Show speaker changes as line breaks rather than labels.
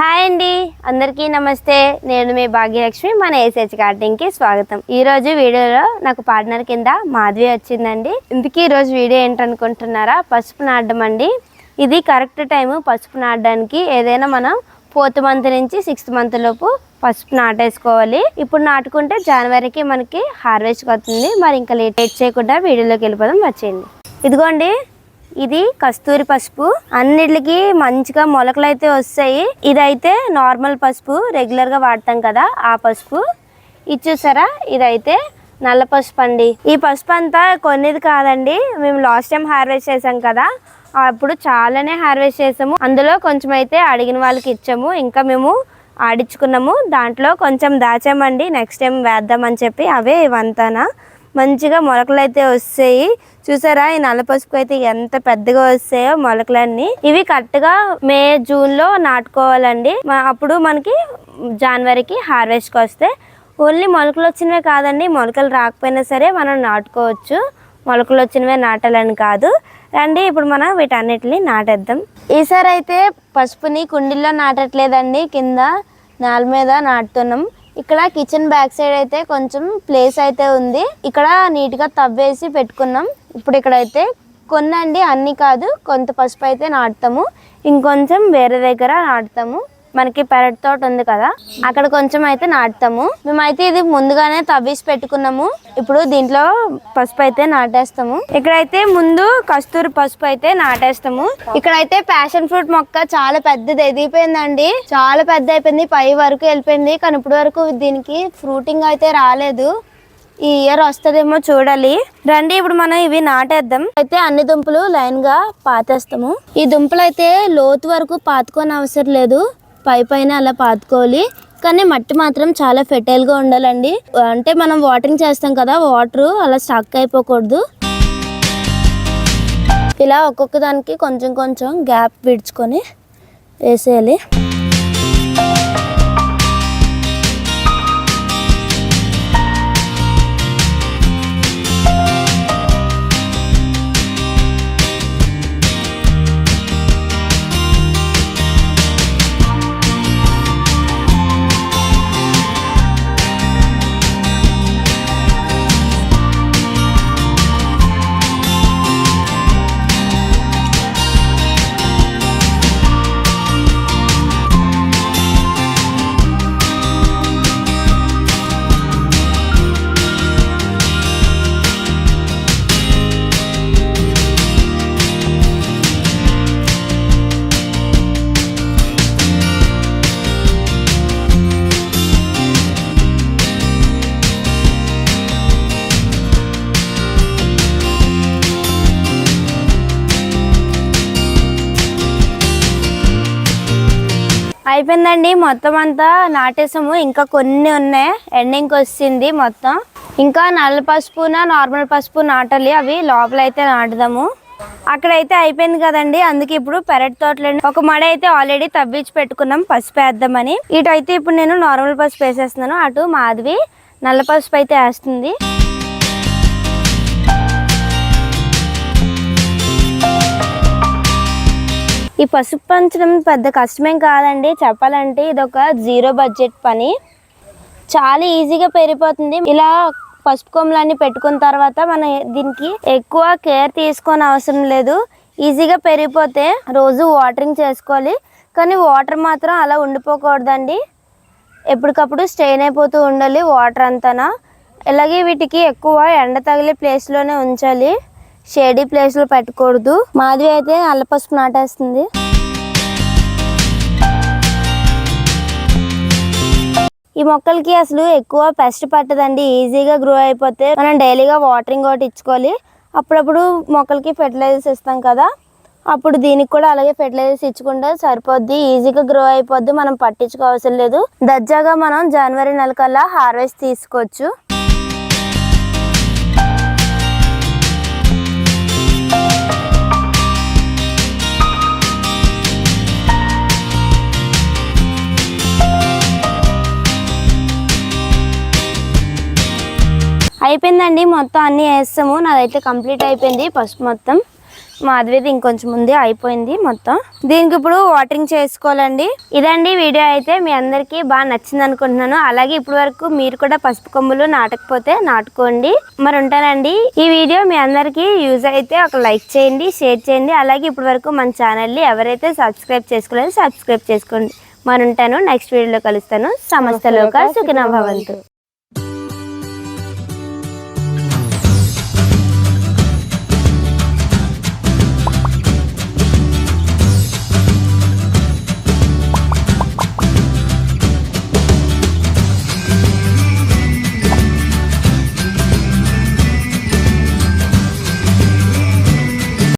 Hi అండి. అందరికీ నమస్తే. నేను మీ భాగ్యలక్ష్మి మన ఏసెచ్ గార్డెన్కి స్వాగతం. ఈ రోజు వీడియోలో నాకు పార్ట్నర్ కింద మాధవి వచ్చిందండి. ఇందుకు ఈరోజు వీడియో ఏంటనుకుంటున్నారా? పసుపు నాటడం అండి. ఇది కరెక్ట్ టైము పసుపు నాటడానికి. ఏదైనా మనం ఫోర్త్ మంత్ నుంచి సిక్స్త్ మంత్ లోపు పసుపు నాటేసుకోవాలి. ఇప్పుడు నాటుకుంటే జనవరికి మనకి హార్వెస్ట్ అవుతుంది. మరి ఇంకా లేట్ చేయకుండా వీడియోలోకి వెళ్ళిపోదాం. వచ్చేయండి. ఇదిగోండి. ఇది కస్తూరి పసుపు. అన్నిటికి మంచిగా మొలకలు అయితే వస్తాయి. ఇదైతే నార్మల్ పసుపు రెగ్యులర్గా వాడతాం కదా ఆ పసుపు. ఇది ఇదైతే నల్ల పసుపు అండి. ఈ పసుపు అంతా కొన్నిది కాదండి. మేము లాస్ట్ టైం హార్వెస్ట్ చేసాం కదా. అప్పుడు చాలానే హార్వెస్ట్ చేసాము. అందులో కొంచెం అయితే అడిగిన వాళ్ళకి ఇచ్చాము. ఇంకా మేము ఆడించుకున్నాము. దాంట్లో కొంచెం దాచామండి. నెక్స్ట్ టైం వేద్దామని చెప్పి అవే ఇవంతానా మంచిగా మొలకలు అయితే వస్తాయి. చూసారా ఈ నల్ల పసుపు అయితే ఎంత పెద్దగా వస్తాయో మొలకలన్నీ. ఇవి కరెక్ట్గా మే జూన్లో నాటుకోవాలండి అప్పుడు మనకి జనవరికి హార్వెస్ట్కి వస్తే ఓన్లీ మొలకలు వచ్చినవే కాదండి మొలకలు రాకపోయినా సరే మనం నాటుకోవచ్చు. మొలకలు వచ్చినవే నాటాలని కాదు. రండి ఇప్పుడు మనం వీటన్నిటిని నాటేద్దాం. ఈసారి అయితే పసుపుని కుండీల్లో నాటట్లేదండి కింద నేల మీద నాటుతున్నాం. ఇక్కడ కిచెన్ బ్యాక్ సైడ్ అయితే కొంచెం ప్లేస్ అయితే ఉంది. ఇక్కడ నీట్గా తవ్వేసి పెట్టుకున్నాం. ఇప్పుడు ఇక్కడైతే కొన్నండి అన్ని కాదు కొంత పసుపు అయితే నాటుతాము. ఇంకొంచెం వేరే దగ్గర నాటుతాము. మనకి పెరట్ తోట ఉంది కదా అక్కడ కొంచెం అయితే నాటుతాము. మేమైతే ఇది ముందుగానే తవ్వేసి పెట్టుకున్నాము. ఇప్పుడు దీంట్లో పసుపు అయితే నాటేస్తాము. ఇక్కడైతే ముందు కస్తూరి పసుపు అయితే నాటేస్తాము. ఇక్కడైతే ప్యాషన్ ఫ్రూట్ మొక్క చాలా పెద్దది ఎదిగిపోయిందండి. చాలా పెద్ద అయిపోయింది పై వరకు వెళ్ళిపోయింది. కానీ ఇప్పుడు వరకు దీనికి ఫ్రూటింగ్ అయితే రాలేదు. ఈ ఇయర్ వస్తుందేమో చూడాలి. రండి ఇప్పుడు మనం ఇవి నాటేద్దాం. అయితే అన్ని దుంపలు లైన్గా పాతేస్తాము. ఈ దుంపలు అయితే లోతు వరకు పాతుకోని అవసరం లేదు. పై పైన అలా పాతుకోవాలి. కానీ మట్టి మాత్రం చాలా ఫెటైల్గా ఉండాలండి. అంటే మనం వాటరింగ్ చేస్తాం కదా వాటరు అలా స్టక్ అయిపోకూడదు. ఇలా ఒక్కొక్క దానికి కొంచెం కొంచెం గ్యాప్ విడుచుకొని వేసేయాలి. అయిపోయిందండి. మొత్తం అంతా నాటేసాము. ఇంకా కొన్ని ఉన్నాయి. ఎండింగ్ వచ్చింది మొత్తం. ఇంకా నల్ల పసుపున నార్మల్ పసుపు నాటాలి. అవి లోపల అయితే నాటుదాము. అక్కడైతే అయిపోయింది కదండి. అందుకే ఇప్పుడు పెరట్ తోటలండి. ఒక మడ అయితే ఆల్రెడీ తవ్వించి పెట్టుకున్నాం. పసుపు వేద్దామని. ఇటు అయితే ఇప్పుడు నేను నార్మల్ పసుపు వేసేస్తున్నాను. అటు మాధవి నల్ల పసుపు అయితే వేస్తుంది. ఈ పసుపు పంచడం పెద్ద కష్టమేం కాదండి. చెప్పాలంటే ఇది ఒక జీరో బడ్జెట్ పని. చాలా ఈజీగా పెరిగిపోతుంది. ఇలా పసుపు కొమ్మలన్నీ పెట్టుకున్న తర్వాత మనం దీనికి ఎక్కువ కేర్ తీసుకోని అవసరం లేదు. ఈజీగా పెరిగిపోతే రోజు వాటరింగ్ చేసుకోవాలి. కానీ వాటర్ మాత్రం అలా ఉండిపోకూడదండి. ఎప్పటికప్పుడు స్ట్రెయిన్ అయిపోతూ ఉండాలి వాటర్ అంతా అలాగే వీటికి ఎక్కువ ఎండ తగిలే ప్లేస్లోనే ఉంచాలి. షేడీ ప్లేస్లో పెట్టకూడదు. మాధవి అయితే అల్లపసుపు నాటేస్తుంది. ఈ మొక్కలకి అసలు ఎక్కువ పెస్ట్ పట్టదండి. ఈజీగా గ్రో అయిపోతే మనం డైలీగా వాటరింగ్ ఒకటి ఇచ్చుకోవాలి. అప్పుడప్పుడు మొక్కలకి ఫెర్టిలైజర్స్ ఇస్తాం కదా. అప్పుడు దీనికి కూడా అలాగే ఫెర్టిలైజర్స్ ఇచ్చుకుంటే సరిపోద్ది. ఈజీగా గ్రో అయిపోద్ది. మనం పట్టించుకోవాల్సిన లేదు. దర్జాగా మనం జనవరి నెల కల్లా హార్వెస్ట్ తీసుకోవచ్చు. అయిపోయిందండి మొత్తం అన్నీ వేస్తాము. నాదైతే కంప్లీట్ అయిపోయింది ఫస్ట్ మొత్తం. మాధవిది ఇంకొంచెం ముందే అయిపోయింది మొత్తం. దీనికి ఇప్పుడు వాటరింగ్ చేసుకోవాలండి. ఇదండి వీడియో అయితే మీ అందరికీ బాగా నచ్చింది అనుకుంటున్నాను. అలాగే ఇప్పటి వరకు మీరు కూడా పసుపు కొమ్ములు నాటకపోతే నాటుకోండి. మరి ఉంటానండి. ఈ వీడియో మీ అందరికీ యూజ్ అయితే ఒక లైక్ చేయండి షేర్ చేయండి. అలాగే ఇప్పటి వరకు మన ఛానల్ని ఎవరైతే సబ్స్క్రైబ్ చేసుకోలేదో సబ్స్క్రైబ్ చేసుకోండి. మరి ఉంటాను. నెక్స్ట్ వీడియోలో కలుస్తాను. సమస్తలోక సుఖిన భవంతు.